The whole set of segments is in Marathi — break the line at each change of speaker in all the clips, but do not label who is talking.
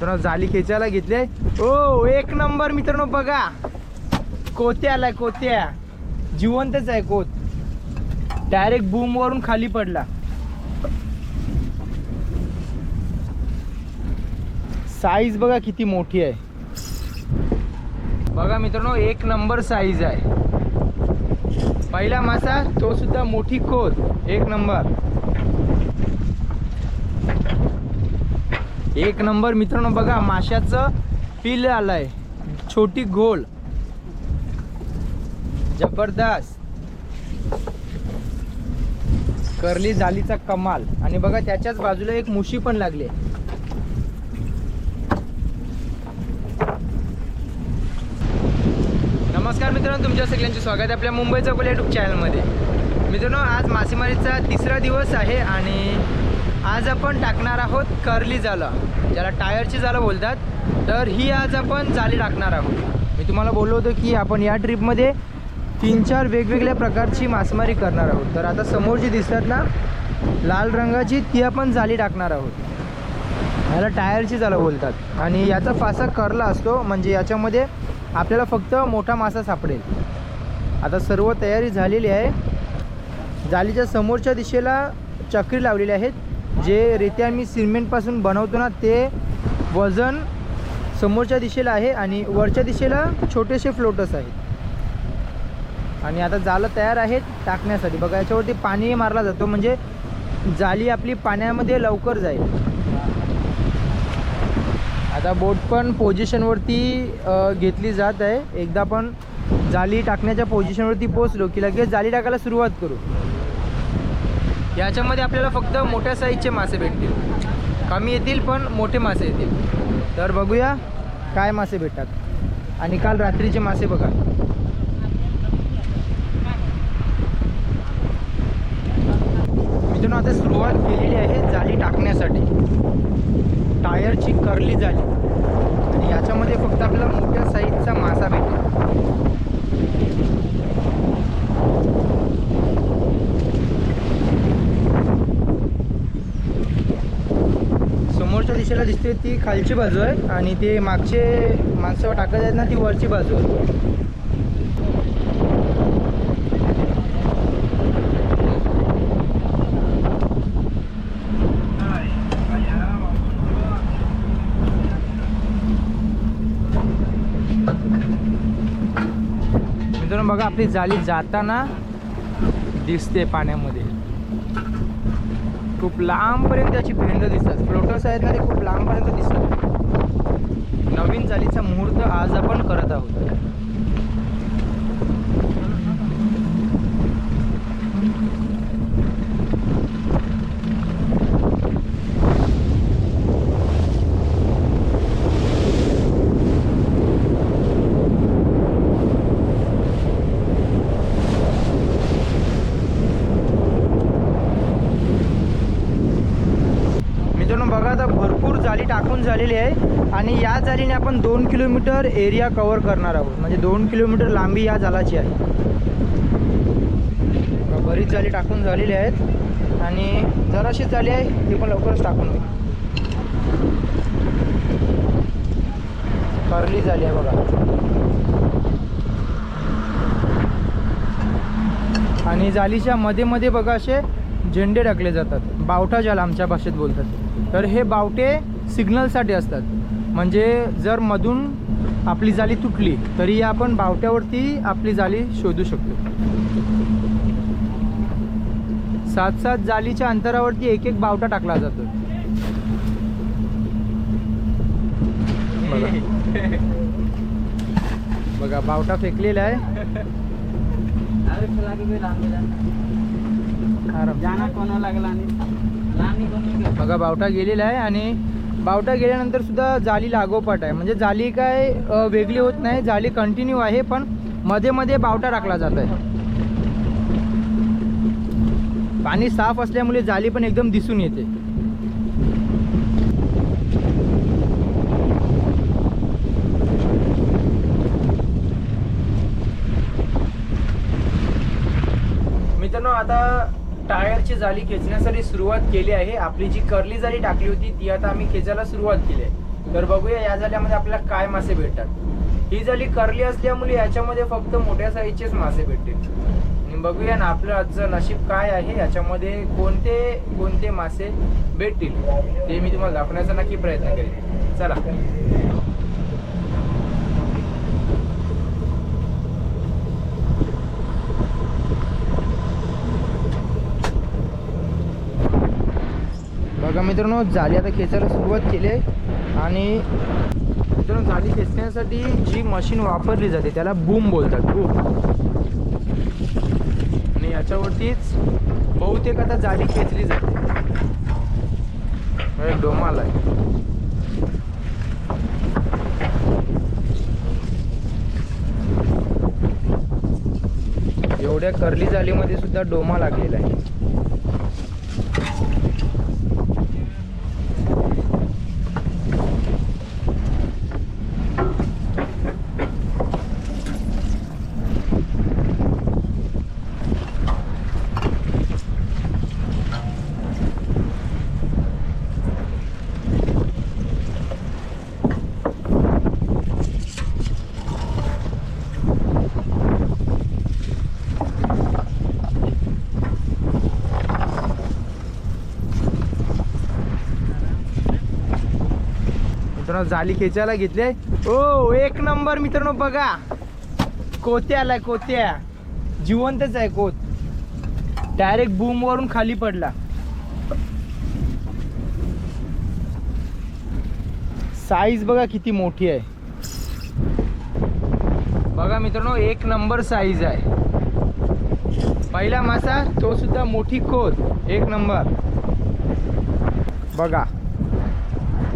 मित्रांनो जाली खेचायला घेतले. ओ एक नंबर मित्रांनो बघा. कोत्या आलाय कोत्या. जिवंतच आहे कोत. डायरेक्ट बूम वरून खाली पडला. साईज बघा किती मोठी आहे. बघा मित्रांनो एक नंबर साईज आहे. पहिला मासा तो सुद्धा मोठी कोत एक नंबर. एक नंबर मित्रांनो बघा माशाचं पिल आलंय. छोटी घोल. जबरदस्त. करली जालीचा कमाल. आणि बघा त्याच्याच बाजूला एक मुशी पण लागली आहे. नमस्कार मित्रांनो तुमच्या सगळ्यांचे स्वागत आहे आपल्या मुंबईचा कोल युट्यूब चॅनलमध्ये मित्रांनो आज मासेमारीचा तिसरा दिवस आहे आणि आज आपण टाकणार आहोत करली जालं. ज्याला टायरची जालं बोलतात तर ही आज आपण जाली टाकणार आहोत. मी तुम्हाला बोललो होतो की आपण या ट्रिपमध्ये तीन चार वेगवेगळ्या प्रकारची मासेमारी करणार आहोत. तर आता समोर जी दिसतात ना लाल रंगाची ती आपण जाली टाकणार आहोत. याला टायरची जालं बोलतात. आणि याचा फासा करला असतो म्हणजे याच्यामध्ये आपल्याला फक्त मोठा मासा सापडेल. आता सर्व तयारी झालेली आहे. जालीच्या समोरच्या दिशेला चक्री लावलेली आहेत. जे रेत्या मी सिमेंटपासून बनवतो ना ते वजन समोरच्या दिशेला आहे आणि वरच्या दिशेला छोटेसे फ्लोटस आहेत. आणि आता जालं तयार आहेत टाकण्यासाठी. बघा याच्यावरती पाणी मारला जातो म्हणजे जाली आपली पाण्यामध्ये लवकर जाईल. आता बोट पण पोझिशनवरती घेतली जात आहे. एकदा पण जाली टाकण्याच्या पोझिशनवरती पोचलो की लगेच जाली टाकायला सुरुवात करू. याच्यामध्ये आपल्याला फक्त मोठ्या साईजचे मासे भेटतील. कमी येतील पण मोठे मासे येतील. तर बघूया काय मासे भेटतात. आणि काल रात्रीचे मासे बघा. मित्रांनो आता सुरुवात केलेली आहे जाली टाकण्यासाठी. टायरची करली झाली आणि याच्यामध्ये फक्त आपल्याला मोठ्या साईजचा मासा भेटेल समोरच्या दिशेला दिसते ती खालची बाजू आहे आणि ते मागचे माणसं टाकत आहेत ना ती वरची बाजू आहे. बघा आपली जाळी जाताना दिसते पाण्यामध्ये. खूप लांबपर्यंत त्याची भेंड दिसतात. फ्लोटर्स आहेत ना ते खूप लांबपर्यंत दिसतात. नवीन चालीचा मुहूर्त आज आपण करत आहोत मित्रांनो बघा आता भरपूर जाली झालेली आहे. आणि या जालीने आपण दोन किलोमीटर एरिया कव्हर करणार आहोत. म्हणजे दोन किलोमीटर लांबी या जालाची आहे. बरीच जाली टाकून झालेली आहेत. आणि जराशी जाली आहे ती पण लवकरच टाकून होईल. करली झाली आहे बघा. आणि जालीच्या मध्ये मध्ये बघा असे झेंडे टाकले जातात. बावटा ज्याला आमच्या भाषेत बोलतात. तर हे बावटे सिग्नलसाठी असतात. म्हणजे जर मधून आपली जाली तुटली तरी या आपण बावट्यावरती आपली जाली शोधू शकतो. सात सात जालीच्या अंतरावरती एक एक बावटा टाकला जातो. बघा. बघा बावटा फेकलेला आहे. आराम.
जाना कोनो लागला कोणी
बघा बावटा गेलेला आहे आणि बावटा गेल्यानंतर सुद्धा जाली लागोपाठ आहे. म्हणजे जाली काय वेगळी होत नाही जाली कंटिन्यू आहे पण मध्ये मध्ये बावटा टाकला जात आहे. पाणी साफ असल्यामुळे जाली पण एकदम दिसून येते. मित्रांनो आता टायरची जाली खेचण्यासाठी सुरुवात केली आहे. आपली जी करली जाली टाकली होती ती आता आम्ही खेचायला सुरुवात केली आहे. तर बघूया या जाल्यामध्ये आपल्याला काय मासे भेटतात. ही जाळी करली असल्यामुळे याच्यामध्ये फक्त मोठ्या साईजचेच मासे भेटतील. बघूया ना आपलं आजचं नशीब काय आहे याच्यामध्ये कोणते कोणते मासे भेटतील ते मी तुम्हाला दाखवण्याचा नक्की प्रयत्न करेन. चला. बघा मित्रांनो जाळी आता खेचायला सुरुवात केली आहे. आणि मित्रांनो जाळी खेचण्यासाठी जी मशीन वापरली जाते त्याला बूम बोलतात बूम आणि याच्यावरतीच बहुतेक आता जाळी खेचली जाते. डोमाल आहे एवढ्या करली जाळीमध्ये सुद्धा डोमा लागलेला आहे. मित्रांनो जाली खेचायला घेतले ओ एक नंबर मित्रांनो बघा. कोत्याला कोत्या. जिवंतच आहे कोत. डायरेक्ट बूम वरून खाली पडला. साईज बघा किती मोठी आहे. बघा मित्रांनो एक नंबर साईज आहे. पहिला मासा तो सुद्धा मोठी कोत एक नंबर. बघा.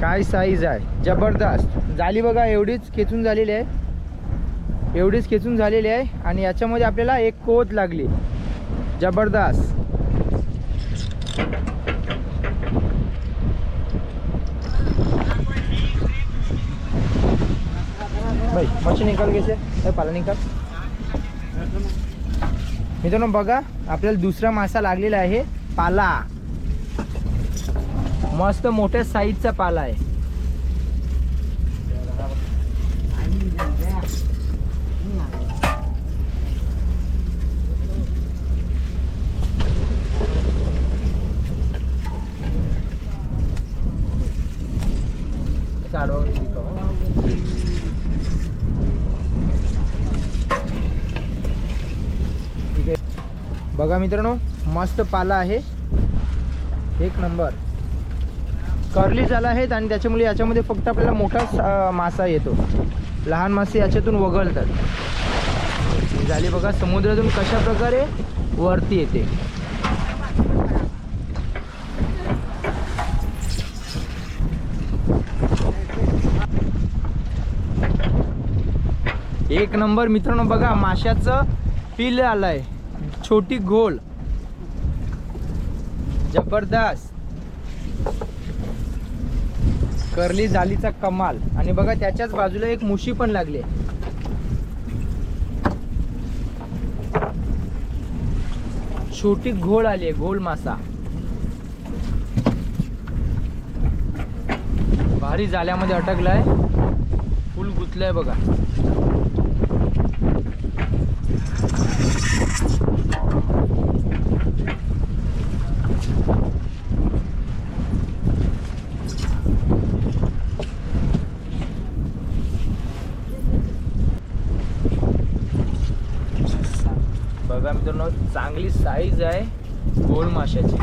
काय साईज आहे? जबरदस्त. झाली बघा एवढीच खेचून झालेली आहे. एवढीच खेचून झालेली आहे आणि याच्यामध्ये आपल्याला एक कोत लागली. जबरदस्त. भाई मच्छी निकाल घ्यायचे पाला निकाल. मित्रांनो बघा आपल्याला दुसरा मासा लागलेला आहे पाला. मस्त मोठ्या साईजचा पाला आहे. ठीक आहे बघा मित्रांनो मस्त पाला आहे. एक नंबर. कर्ली झाला आहेत आणि त्याच्यामुळे याच्यामध्ये फक्त आपल्याला मोठा मासा येतो. लहान मासे याच्यातून वगळतात. झाली बघा समुद्रातून कशा प्रकारे वरती येते. एक नंबर मित्रांनो बघा माशाचं पिल आलाय. छोटी घोल. जबरदस्त. करली जालीचा कमाल. आणि बघा त्याच्याच बाजूला एक मुशी पण लागली छोटी घोळ आली आहे घोळ मासा. भारी जाल्यामध्ये अटकलाय. फुल गुतलाय बघा. बघा मित्रांनो चांगली साईज आहे गोल माशाची.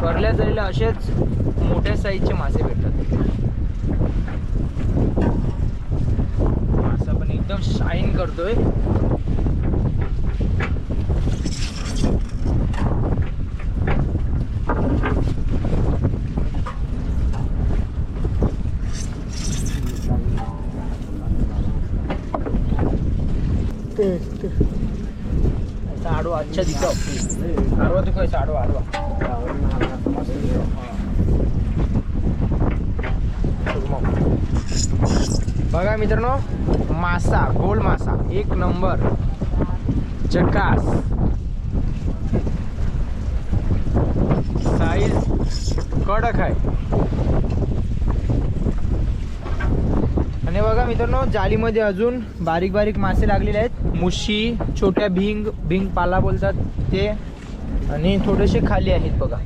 करल्या जरीला असेच मोठ्या साईजचे मासे भेटतात. मासा पण एकदम शाईन करतोय ऐसा आडवा अच्छा दिखाओ आडवा दिखो ऐसा आडवा आडवा. बघा मित्रांनो मासा गोल मासा एक नंबर. चकास. साईज कडक आहे. आणि बघा मित्रांनो जाळीमध्ये अजून बारीक बारीक मासे लागलेले आहेत. मुशी छोट्या भिंग भिंग पाला बोलतात ते. आणि थोडेसे खाली आहेत बघा.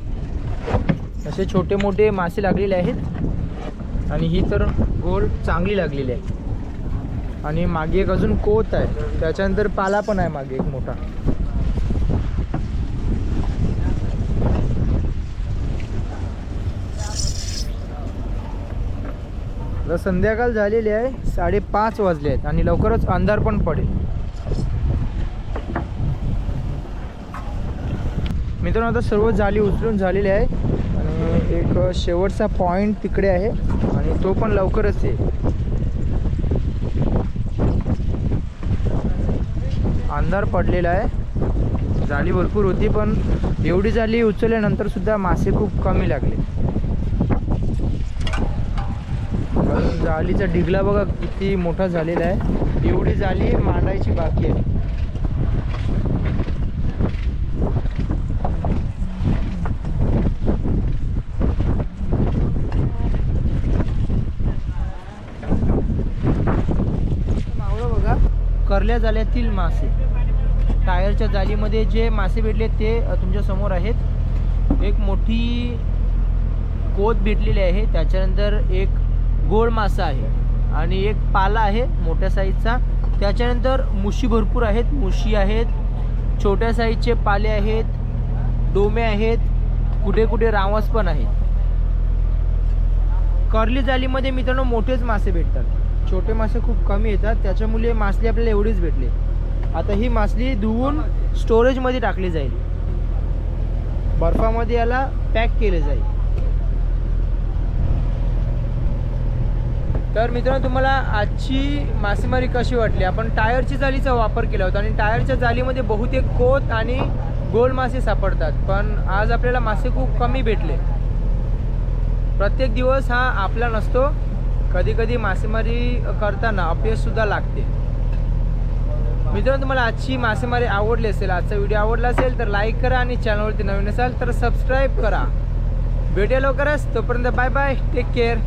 असे छोटे मोठे मासे लागलेले आहेत. आणि ही तर गोल चांगली लागलेली आहे. आणि मागे एक अजून कोत आहे. त्याच्यानंतर पाला पण आहे मागे एक मोठा. आता संध्याकाळ झालेली आहे साडेपाच वाजले आहेत आणि लवकरच अंधार पण पडेल. मित्रांनो आता सर्व जाली उचलून झालेली आहे आणि एक शेवटचा पॉईंट तिकडे आहे आणि तो पण लवकरच येईल. अंधार पडलेला आहे. जाळी भरपूर होती पण एवढी जाळी उचलल्यानंतर सुद्धा मासे खूप कमी लागले. जालीचा जाळीचा ढिगला बघा किती मोठा झालेला आहे. एवढी जाळी मांडायची बाकी आहे. मावळं बघा. करल्या जाळ्यातील मासे. टायरच्या जाळीमध्ये जे मासे भेटले ते तुमच्यासमोर आहेत. एक मोठी कोत भेटलेली आहे. त्याच्यानंतर एक गोड मासा आहे. आणि एक पाला आहे मोठ्या साईजचा त्याच्यानंतर मुशी भरपूर आहेत. मुशी आहेत छोट्या साईजचे पाले आहेत डोमे आहेत कुठे कुठे रावस पण आहेत. कर्ली जालीमध्ये मित्रांनो मोठेच मासे भेटतात. छोटे मासे खूप कमी येतात. त्याच्यामुळे मासली आपल्याला एवढीच भेटली. आता ही मासली धुवून स्टोरेजमध्ये टाकली जाईल. बर्फामध्ये याला पॅक केले जाईल. तर मित्रांनो तुम्हाला आजची मासेमारी कशी वाटली? आपण टायरची जालीचा वापर केला होता आणि टायरच्या जालीमध्ये बहुतेक कोत आणि गोल मासे सापडतात. पण आज आपल्याला मासे खूप कमी भेटले. प्रत्येक दिवस हा आपला नसतो. कधी कधी मासेमारी करताना अपयशसुद्धा लागते. मित्रांनो तुम्हाला आजची मासेमारी आवडली असेल आजचा व्हिडिओ आवडला असेल तर लाईक करा आणि चॅनलवरती नवीन असाल तर सबस्क्राईब करा. भेटूया लवकरच. तोपर्यंत बाय बाय. Take care.